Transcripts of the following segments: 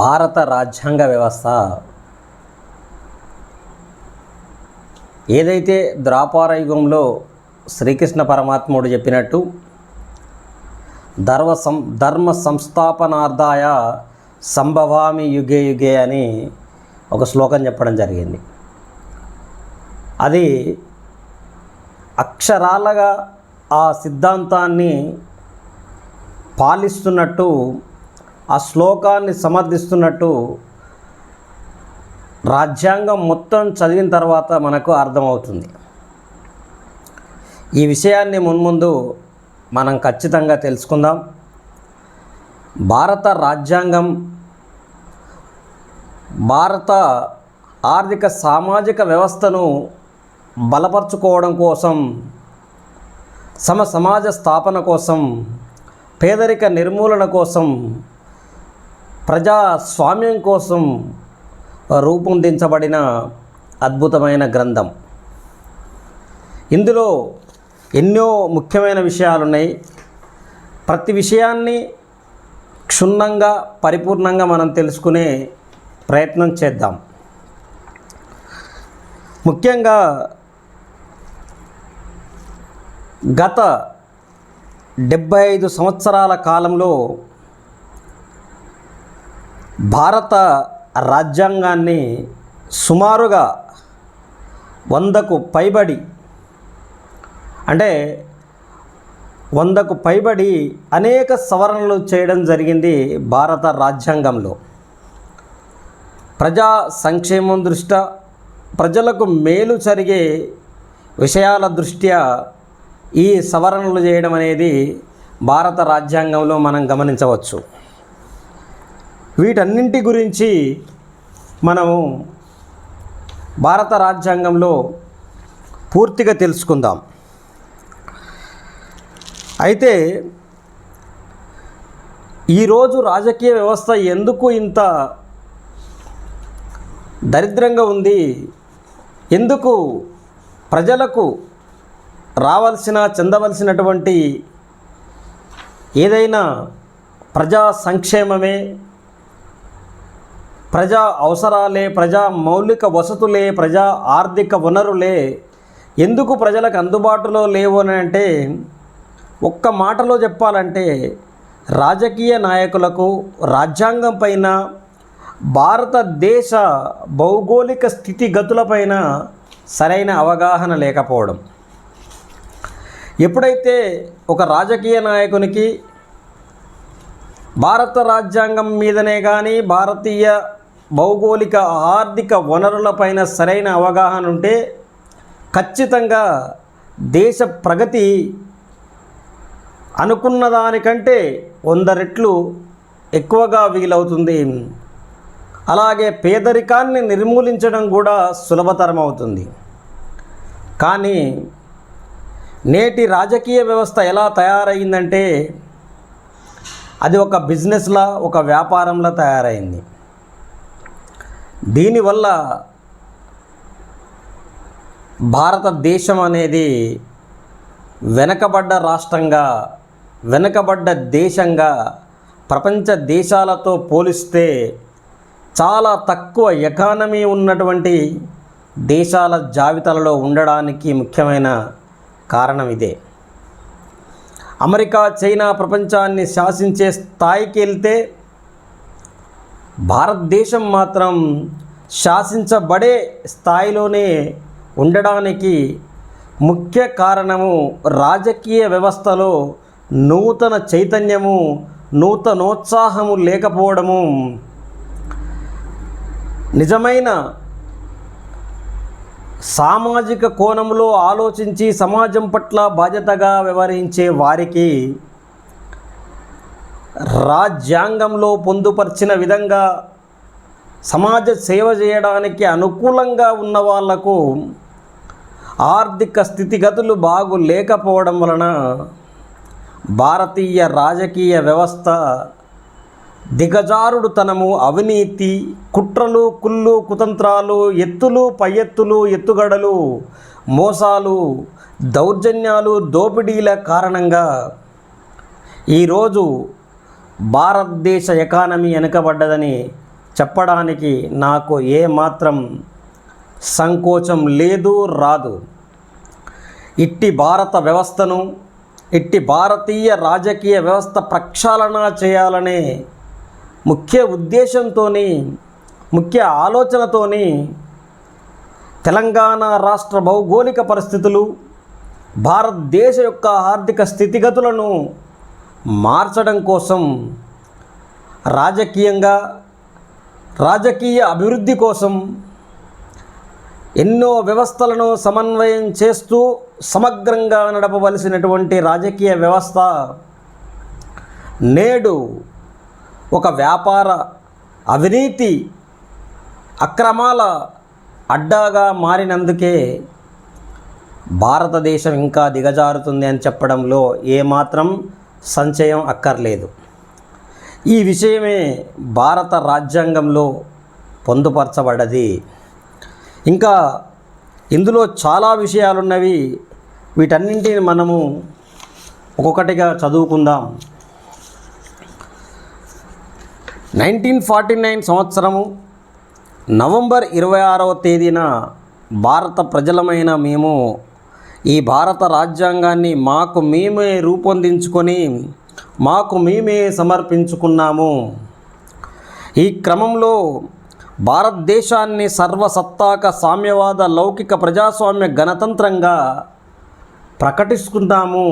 భారత రాజ్యాంగ వ్యవస్థ ఏదైతే ద్వాపార యుగంలో శ్రీకృష్ణ పరమాత్ముడు చెప్పినట్టు ధర్మ సం ధర్మ సంస్థాపనార్థాయ సంభవామి యుగే యుగే అని ఒక శ్లోకం చెప్పడం జరిగింది. అది అక్షరాలుగా ఆ సిద్ధాంతాన్ని పాలిస్తున్నట్టు ఆ శ్లోకాన్ని సమర్థిస్తున్నట్టు రాజ్యాంగం మొత్తం చదివిన తర్వాత మనకు అర్థమవుతుంది. ఈ విషయాన్ని మున్ముందు మనం ఖచ్చితంగా తెలుసుకుందాం. భారత రాజ్యాంగం భారత ఆర్థిక సామాజిక వ్యవస్థను బలపరుచుకోవడం కోసం సమ సమాజ స్థాపన కోసం పేదరిక నిర్మూలన కోసం ప్రజాస్వామ్యం కోసం రూపొందించబడిన అద్భుతమైన గ్రంథం. ఇందులో ఎన్నో ముఖ్యమైన విషయాలు ఉన్నాయి ప్రతి విషయాన్ని క్షుణ్ణంగా పరిపూర్ణంగా మనం తెలుసుకునే ప్రయత్నం చేద్దాం. ముఖ్యంగా గత డెబ్బై ఐదు సంవత్సరాల కాలంలో భారత రాజ్యాంగాన్ని సుమారుగా వందకు పైబడి అంటే వందకు పైబడి అనేక సవరణలు చేయడం జరిగింది భారత రాజ్యాంగంలో. ప్రజా సంక్షేమం దృష్ట్యా ప్రజలకు మేలు జరిగే విషయాల దృష్ట్యా ఈ సవరణలు చేయడం అనేది భారత రాజ్యాంగంలో మనం గమనించవచ్చు. వీటన్నింటి గురించి మనము భారత రాజ్యాంగంలో పూర్తిగా తెలుసుకుందాం. అయితే ఈరోజు రాజకీయ వ్యవస్థ ఎందుకు ఇంత దరిద్రంగా ఉంది? ఎందుకు ప్రజలకు రావాల్సిన చెందవలసినటువంటి ఏదైనా ప్రజా సంక్షేమమే ప్రజా అవసరాలే ప్రజా మౌలిక వసతులే ప్రజా ఆర్థిక వనరులే. ఎందుకు ప్రజలకు అందుబాటులో లేవు అని అంటే ఒక్క మాటలో చెప్పాలంటే రాజకీయ నాయకులకు రాజ్యాంగం పైన భారతదేశ భౌగోళిక స్థితిగతులపైన సరైన అవగాహన లేకపోవడం. ఎప్పుడైతే ఒక రాజకీయ నాయకునికి భారత రాజ్యాంగం మీదనే కానీ భారతీయ భౌగోళిక ఆర్థిక వనరులపైన సరైన అవగాహన ఉంటే ఖచ్చితంగా దేశ ప్రగతి అనుకున్న దానికంటే వంద రెట్లు ఎక్కువగా వీలవుతుంది. అలాగే పేదరికాన్ని నిర్మూలించడం కూడా సులభతరం అవుతుంది కానీ నేటి రాజకీయ వ్యవస్థ ఎలా తయారైందంటే అది ఒక బిజినెస్లా ఒక వ్యాపారంలా తయారైంది. దీనివల్ల భారతదేశం అనేది వెనకబడ్డ రాష్ట్రంగా వెనకబడ్డ దేశంగా ప్రపంచ దేశాలతో పోలిస్తే చాలా తక్కువ ఎకానమీ ఉన్నటువంటి దేశాల జాబితాలలో ఉండడానికి ముఖ్యమైన కారణం ఇదే. అమెరికా చైనా ప్రపంచాన్ని శాసించే స్థాయికి వెళ్తే భారతదేశం మాత్రం శాసించబడే స్థాయిలోనే ఉండడానికి ముఖ్య కారణము రాజకీయ వ్యవస్థలో నూతన చైతన్యము నూతనోత్సాహము లేకపోవడము. నిజమైన సామాజిక కోణంలో ఆలోచించి సమాజం పట్ల బాధ్యతగా వ్యవహరించే వారికి రాజ్యాంగంలో పొందుపరిచిన విధంగా సమాజ సేవ చేయడానికి అనుకూలంగా ఉన్న వాళ్ళకు ఆర్థిక స్థితిగతులు బాగు లేకపోవడం వలన భారతీయ రాజకీయ వ్యవస్థ దిగజారుడుతనము అవినీతి కుట్రలు కుళ్ళు కుతంత్రాలు ఎత్తులు పై ఎత్తులు ఎత్తుగడలు మోసాలు దౌర్జన్యాలు దోపిడీల కారణంగా ఈరోజు భారతదేశ ఎకానమీ వెనుకబడ్డదని చెప్పడానికి నాకు ఏమాత్రం సంకోచం లేదు రాదు. ఇట్టి భారత వ్యవస్థను ఇట్టి భారతీయ రాజకీయ వ్యవస్థ ప్రక్షాళన చేయాలనే ముఖ్య ఉద్దేశంతో ముఖ్య ఆలోచనతోని తెలంగాణ రాష్ట్ర భౌగోళిక పరిస్థితులు భారతదేశ యొక్క ఆర్థిక స్థితిగతులను మార్చడం కోసం రాజకీయంగా రాజకీయ అభివృద్ధి కోసం ఎన్నో వ్యవస్థలను సమన్వయం చేస్తూ సమగ్రంగా నడపవలసినటువంటి రాజకీయ వ్యవస్థ నేడు ఒక వ్యాపార అవినీతి అక్రమాల అడ్డాగా మారినందుకే భారతదేశం ఇంకా దిగజారుతుంది అని చెప్పడంలో ఏమాత్రం సంచయం అక్కర్లేదు. ఈ విషయమే భారత రాజ్యాంగంలో పొందుపరచబడ్డది. ఇంకా ఇందులో చాలా విషయాలున్నవి వీటన్నింటిని మనము ఒక్కొక్కటిగా చదువుకుందాం. నైన్టీన్ ఫార్టీ నైన్ సంవత్సరము నవంబర్ ఇరవై ఆరవ తేదీన భారత ప్రజలమైన మేము ఈ భారత రాజ్యాంగాన్ని మాకు మేమే రూపొందించుకొని మాకు మేమే సమర్పించుకున్నాము. ఈ క్రమంలో భారతదేశాన్ని సర్వసత్తాక సామ్యవాద లౌకిక ప్రజాస్వామ్య గణతంత్రంగా ప్రకటిస్తున్నాము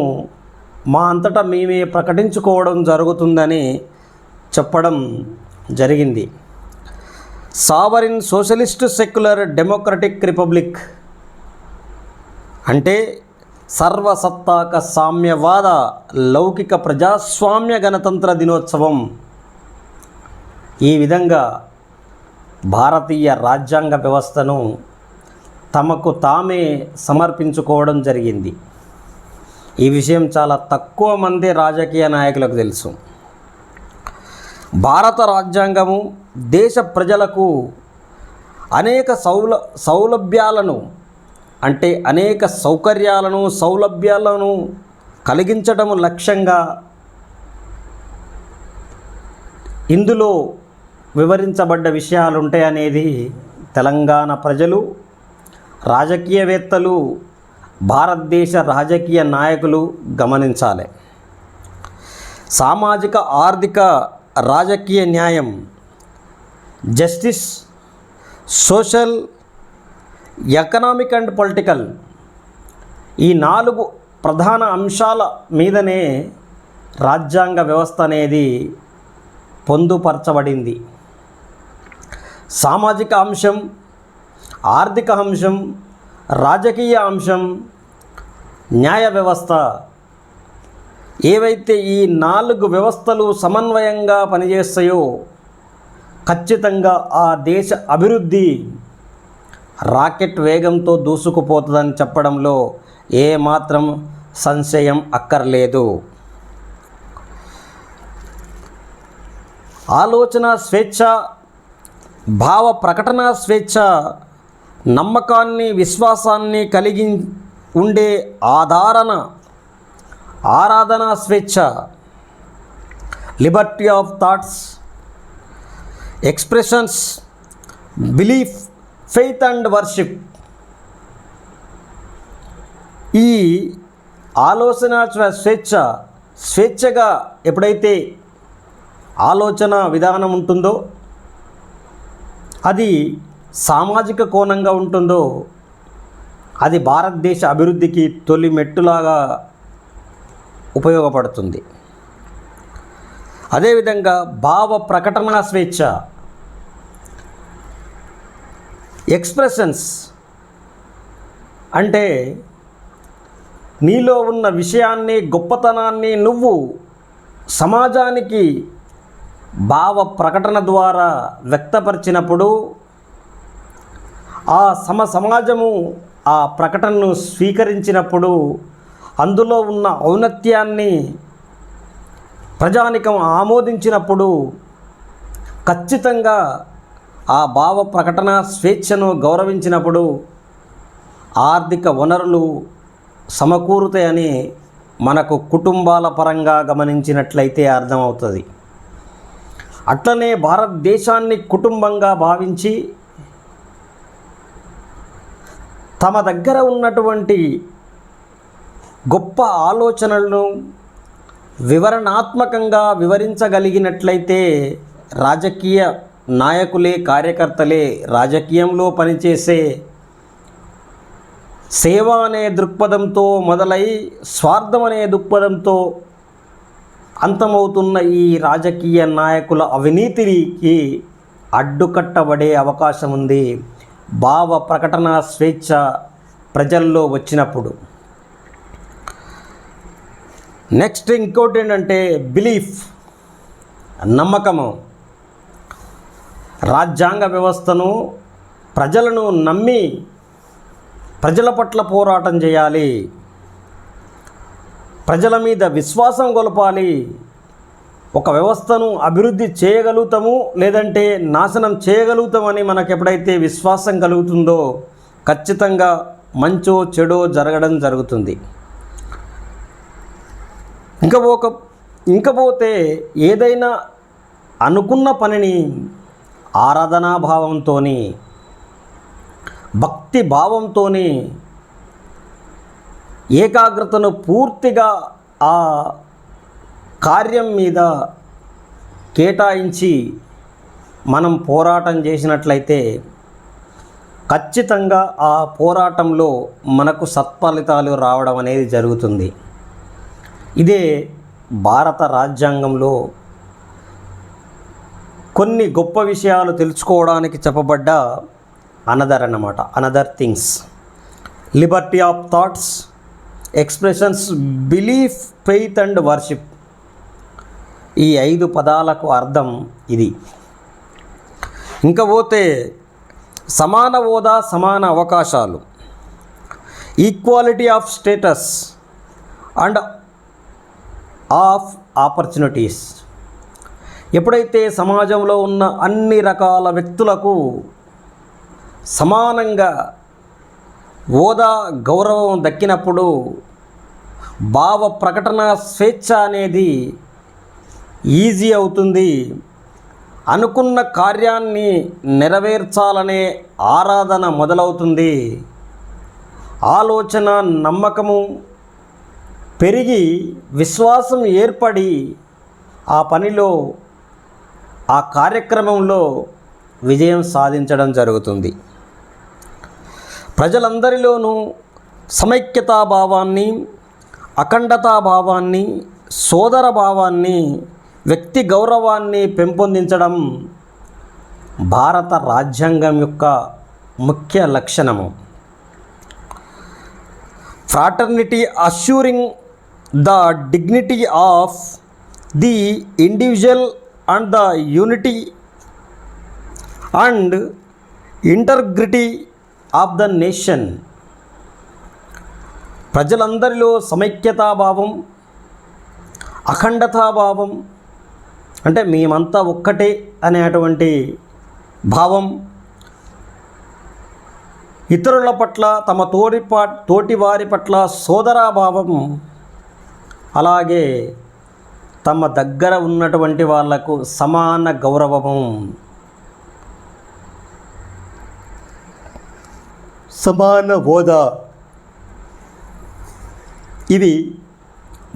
మా అంతటా మేమే ప్రకటించుకోవడం జరుగుతుందని చెప్పడం జరిగింది. Sovereign socialist secular democratic republic అంటే సర్వసత్తాక సామ్యవాద లౌకిక ప్రజాస్వామ్య గణతంత్ర దినోత్సవం. ఈ విధంగా భారతీయ రాజ్యాంగ వ్యవస్థను తమకు తామే సమర్పించుకోవడం జరిగింది. ఈ విషయం చాలా తక్కువ మంది రాజకీయ నాయకులకు తెలుసు. భారత రాజ్యాంగము దేశ ప్రజలకు అనేక సౌల సౌలభ్యాలను అంటే అనేక సౌకర్యాలను సౌలభ్యాలను కలిగించడం లక్ష్యంగా ఇందులో వివరించబడ్డ విషయాలు ఉంటాయనేది తెలంగాణ ప్రజలు రాజకీయవేత్తలు భారతదేశ రాజకీయ నాయకులు గమనించాలి. సామాజిక ఆర్థిక రాజకీయ న్యాయం justice social economic and political ఈ నాలుగు ప్రధాన అంశాల మీదనే రాజ్యాంగ వ్యవస్థ అనేది పొందుపరచబడింది. సామాజిక అంశం ఆర్థిక అంశం రాజకీయ అంశం న్యాయ వ్యవస్థ ఏవైతే ఈ నాలుగు వ్యవస్థలు సమన్వయంగా పనిచేస్తాయో ఖచ్చితంగా ఆ దేశ అభివృద్ధి రాకెట్ వేగంతో దూసుకుపోతుందని చెప్పడంలో ఏమాత్రం సంశయం అక్కర్లేదు. ఆలోచన స్వేచ్ఛ భావ ప్రకటన స్వేచ్ఛ నమ్మకాన్ని విశ్వాసాన్ని కలిగి ఉండే ఆధారణ ఆరాధన స్వేచ్ఛ liberty of thoughts expressions belief faith and worship ఈ ఆలోచన స్వేచ్ఛ స్వేచ్ఛగా ఎప్పుడైతే ఆలోచన విధానం ఉంటుందో అది సామాజిక కోణంగా ఉంటుందో అది భారతదేశ అభివృద్ధికి తొలి మెట్టులాగా ఉపయోగపడుతుంది. అదేవిధంగా భావ ప్రకటన స్వేచ్ఛ. ఎక్స్ప్రెషన్స్ అంటే నీలో ఉన్న విషయాన్ని గొప్పతనాన్ని నువ్వు సమాజానికి భావ ప్రకటన ద్వారా వ్యక్తపరిచినప్పుడు ఆ సమ సమాజము ఆ ప్రకటనను స్వీకరించినప్పుడు అందులో ఉన్న ఔన్నత్యాన్ని ప్రజానికం ఆమోదించినప్పుడు ఖచ్చితంగా ఆ భావ ప్రకటన స్వేచ్ఛను గౌరవించినప్పుడు ఆర్థిక వనరులు సమకూరుతాయని మనకు కుటుంబాల పరంగా గమనించినట్లయితే అర్థమవుతుంది. అట్లనే భారతదేశాన్ని కుటుంబంగా భావించి తమ దగ్గర ఉన్నటువంటి గొప్ప ఆలోచనలను వివరణాత్మకంగా వివరించగలిగినట్లయితే రాజకీయ నాయకులే కార్యకర్తలే రాజకీయంలో పనిచేసే సేవ అనే దృక్పథంతో మొదలై స్వార్థం అనే దృక్పథంతో అంతమవుతున్న ఈ రాజకీయ నాయకుల అవినీతికి అడ్డుకట్టబడే అవకాశం ఉంది భావ ప్రకటన స్వేచ్ఛ ప్రజల్లో వచ్చినప్పుడు. నెక్స్ట్ ఇంకోటి ఏంటంటే బిలీఫ్ నమ్మకము. రాజ్యాంగ వ్యవస్థను ప్రజలను నమ్మి ప్రజల పట్ల పోరాటం చేయాలి. ప్రజల మీద విశ్వాసం కొలపాలి ఒక వ్యవస్థను అభివృద్ధి చేయగలుగుతాము లేదంటే నాశనం చేయగలుగుతామని మనకు ఎప్పుడైతే విశ్వాసం కలుగుతుందో ఖచ్చితంగా మంచో చెడో జరగడం జరుగుతుంది. ఇంకా ఇంకపోతే ఏదైనా అనుకున్న పనిని ఆరాధనాభావంతో భక్తి భావంతో ఏకాగ్రతను పూర్తిగా ఆ కార్యం మీద కేటాయించి మనం పోరాటం చేసినట్లయితే ఖచ్చితంగా ఆ పోరాటంలో మనకు సత్ఫలితాలు రావడం అనేది జరుగుతుంది. ఇదే భారత రాజ్యాంగంలో కొన్ని గొప్ప విషయాలు తెలుసుకోవడానికి చెప్పబడ్డ అనదర్ అన్నమాట. Another things liberty of thoughts expressions belief faith and worship ఈ ఐదు పదాలకు అర్థం ఇది. ఇంకా పోతే సమాన హోదా సమాన అవకాశాలు. Equality of status and of opportunities ఎప్పుడైతే సమాజంలో ఉన్న అన్ని రకాల వ్యక్తులకు సమానంగా హోదా గౌరవం దక్కినప్పుడు భావ ప్రకటన స్వేచ్ఛ అనేది ఈజీ అవుతుంది. అనుకున్న కార్యాన్ని నెరవేర్చాలనే ఆరాధన మొదలవుతుంది. ఆలోచన నమ్మకము పెరిగి విశ్వాసం ఏర్పడి ఆ పనిలో ఆ కార్యక్రమంలో విజయం సాధించడం జరుగుతుంది. ప్రజలందరిలోనూ సమైక్యతా భావాన్ని అఖండతా భావాన్ని సోదర భావాన్ని వ్యక్తి గౌరవాన్ని పెంపొందించడం భారత రాజ్యాంగం యొక్క ముఖ్య లక్షణము. Fraternity assuring the dignity of the individual and the unity and integrity of the nation. ప్రజలందరిలో సమైక్యతాభావం అఖండతాభావం అంటే మేమంతా ఒక్కటే అనేటువంటి భావం ఇతరుల పట్ల తమ తోటి పా తోటి వారి పట్ల సోదరాభావం అలాగే తమ దగ్గర ఉన్నటువంటి వాళ్ళకు సమాన గౌరవము. సమాన హోదా. ఇవి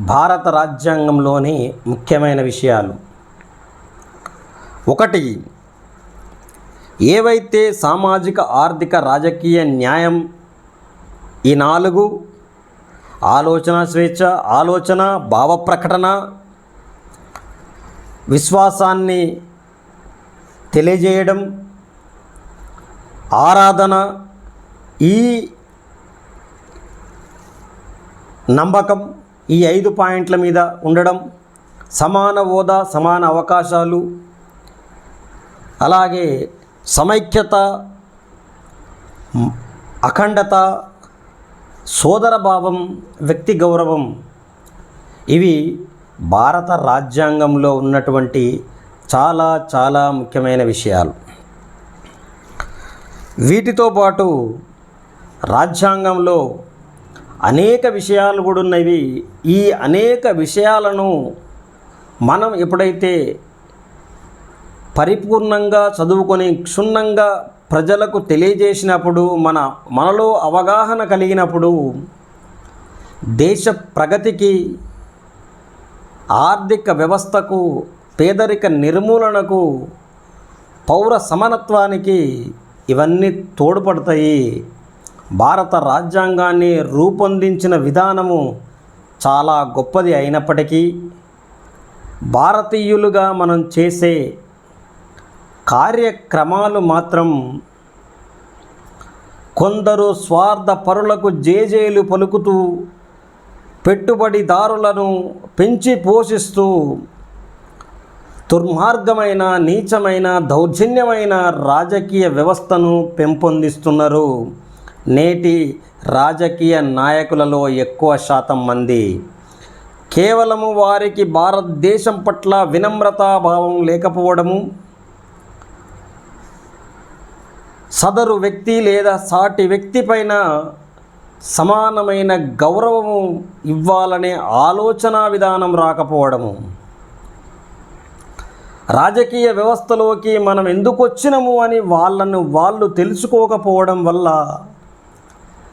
భారత రాజ్యాంగంలోని ముఖ్యమైన విషయాలు. ఒకటి ఏవైతే సామాజిక ఆర్థిక రాజకీయ న్యాయం ఈ నాలుగు ఆలోచన స్వేచ్ఛ ఆలోచన భావ ప్రకటన విశ్వాసాన్ని తెలియజేయడం ఆరాధన ఈ నమ్మకం ఈ ఐదు పాయింట్ల మీద ఉండడం సమాన హోదా సమాన అవకాశాలు అలాగే సమైక్యత అఖండత సోదర భావం వ్యక్తి గౌరవం ఇవి భారత రాజ్యాంగంలో ఉన్నటువంటి చాలా చాలా ముఖ్యమైన విషయాలు. వీటితో పాటు రాజ్యాంగంలో అనేక విషయాలు కూడా ఉన్నవి. ఈ అనేక విషయాలను మనం ఎప్పుడైతే పరిపూర్ణంగా చదువుకొని క్షుణ్ణంగా ప్రజలకు తెలియజేసినప్పుడు మన మనలో అవగాహన కలిగినప్పుడు దేశ ప్రగతికి ఆర్థిక వ్యవస్థకు పేదరిక నిర్మూలనకు పౌర సమానత్వానికి ఇవన్నీ తోడ్పడతాయి. భారత రాజ్యాంగాన్ని రూపొందించిన విధానము చాలా గొప్పది అయినప్పటికీ భారతీయులుగా మనం చేసే కార్యక్రమాలు మాత్రం కొందరు స్వార్థ పరులకు జేజేలు పలుకుతూ పెట్టుబడిదారులను పెంచి పోషిస్తూ దుర్మార్గమైన నీచమైన దౌర్జన్యమైన రాజకీయ వ్యవస్థను పెంపొందిస్తున్నారు. నేటి రాజకీయ నాయకులలో ఎక్కువ శాతం మంది. కేవలము వారికి భారతదేశం పట్ల వినమ్రతాభావం లేకపోవడము సదరు వ్యక్తి లేదా సాటి వ్యక్తి పైన సమానమైన గౌరవము ఇవ్వాలనే ఆలోచన విధానం రాకపోవడము. రాజకీయ వ్యవస్థలోకి మనం ఎందుకు వచ్చినము అని వాళ్ళను వాళ్ళు తెలుసుకోకపోవడం వల్ల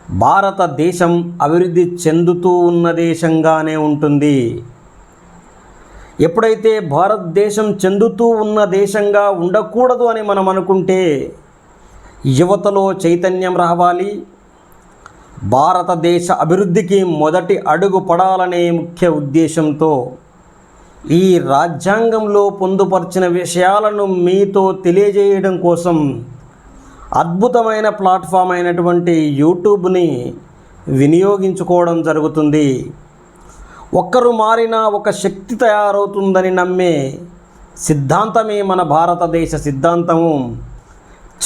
భారతదేశం అభివృద్ధి చెందుతూ ఉన్న దేశంగానే ఉంటుంది. ఎప్పుడైతే భారతదేశం చెందుతూ ఉన్న దేశంగా ఉండకూడదు అని మనం అనుకుంటే యువతలో చైతన్యం రావాలి భారతదేశ అభివృద్ధికి మొదటి అడుగు పడాలనే ముఖ్య ఉద్దేశంతో ఈ రాజ్యాంగంలో పొందుపరిచిన విషయాలను మీతో తెలియజేయడం కోసం అద్భుతమైన ప్లాట్ఫామ్ అయినటువంటి యూట్యూబ్ని వినియోగించుకోవడం జరుగుతుంది. ఒక్కరు మారినా ఒక శక్తి తయారవుతుందని నమ్మే సిద్ధాంతమే మన భారతదేశ సిద్ధాంతము.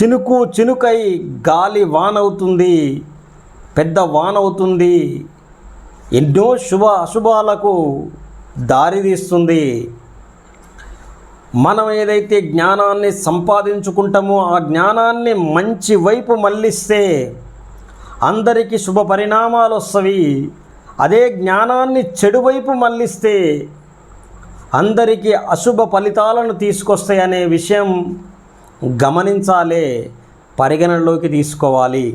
చినుకు చినుకై గాలి వానవుతుంది. పెద్ద వానవుతుంది ఎన్నో శుభ అశుభాలకు దారితీస్తుంది మనం ఏదైతే జ్ఞానాన్ని సంపాదించుకుంటామో ఆ జ్ఞానాన్ని మంచి వైపు మళ్ళిస్తే అందరికీ శుభ పరిణామాలు వస్తవి. అదే జ్ఞానాన్ని చెడు వైపు మళ్ళిస్తే అందరికీ అశుభ ఫలితాలను తీసుకొస్తాయనే విషయం గమనించాలి పరిగణనలోకి తీసుకోవాలి.